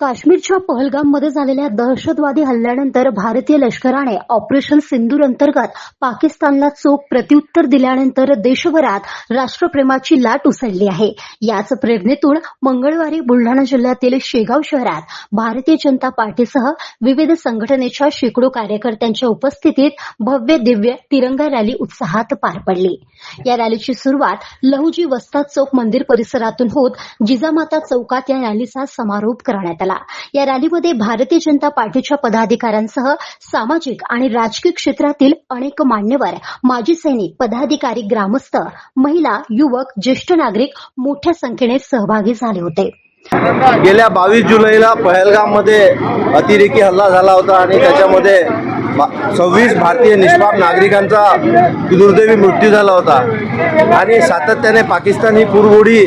काश्मीरच्या पहलगाममध्ये झालेल्या दहशतवादी हल्ल्यानंतर भारतीय लष्कराने ऑपरेशन सिंदूर अंतर्गत पाकिस्तानला चोख प्रत्युत्तर दिल्यानंतर देशभरात राष्ट्रप्रेमाची लाट उसळली आहे. याच प्रेरणेतून मंगळवारी बुलढाणा जिल्ह्यातील शेगाव शहरात भारतीय जनता पार्टीसह विविध संघटनेच्या शेकडो कार्यकर्त्यांच्या उपस्थितीत भव्य दिव्य तिरंगा रॅली उत्साहात पार पडली. या रॅलीची सुरुवात लहुजी वस्ताद चौक मंदिर परिसरातून होत जिजामाता चौकात या रॅलीचा समारोप करण्यात आला. या रॅलीमध्ये भारतीय जनता पार्टीच्या पदाधिकाऱ्यांसह सामाजिक आणि राजकीय क्षेत्रातील अनेक मान्यवर माजी सैनिक पदाधिकारी ग्रामस्थ महिला युवक ज्येष्ठ नागरिक मोठ्या संख्येने सहभागी झाले होते. गेल्या बावीस जुलैला पहलगाममध्ये अतिरेकी हल्ला झाला होता आणि त्याच्यामध्ये सव्वीस भारतीय निष्पाप नागरिकांचा दुर्दैवी मृत्यू झाला होता. आणि सातत्याने पाकिस्तानी ही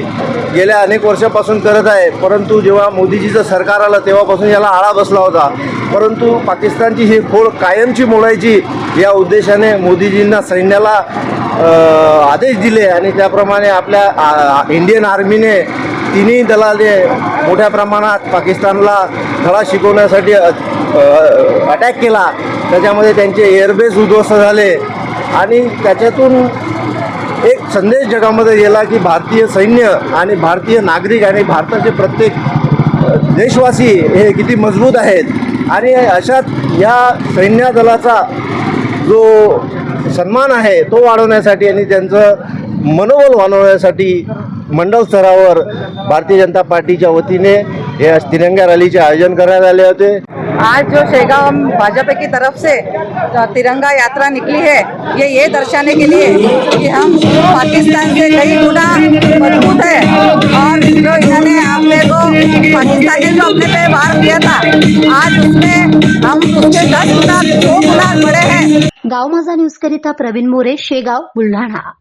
गेल्या अनेक वर्षापासून करत आहे. परंतु जेव्हा मोदीजीचं सरकार आलं तेव्हापासून याला आळा बसला होता. परंतु पाकिस्तानची ही खोड कायमची मोडायची या उद्देशाने मोदीजींना सैन्याला आदेश दिले आणि त्याप्रमाणे आपल्या आ, इंडियन आर्मीने तिन्ही दलाने मोठ्या प्रमाणात पाकिस्तानला धडा शिकवण्यासाठी अटॅक केला. त्याच्यामध्ये त्यांचे एअरबेस उद्ध्वस्त झाले. आणि त्याच्यातून एक संदेश जगामध्ये गेला की भारतीय सैन्य आणि भारतीय नागरिक आणि भारताचे प्रत्येक देशवासी हे किती मजबूत आहेत. आणि अशात या सैन्य दलाचा जो सन्मान आहे तो वाढवण्यासाठी आणि त्यांचं मनोबल वाढवण्यासाठी मंडळ स्तरावर भारतीय जनता पार्टीच्या वतीने या तिरंगा रॅलीचे आयोजन करण्यात आले होते. आज जो शेगांव भाजपा की तरफ़ से तिरंगा यात्रा निकली है, ये ये दर्शाने के लिए कि हम पाकिस्तान से कई गुना मज़बूत है। और जो इन्होंने अपने को पाकिस्तान ने जो अपने पे वार किया था, आज उसमें हम उसके दस गुना, दो गुना बड़े हैं। गाव माझा न्यूज़ करिता प्रवीण मोरे, शेगाव, बुलढाणा।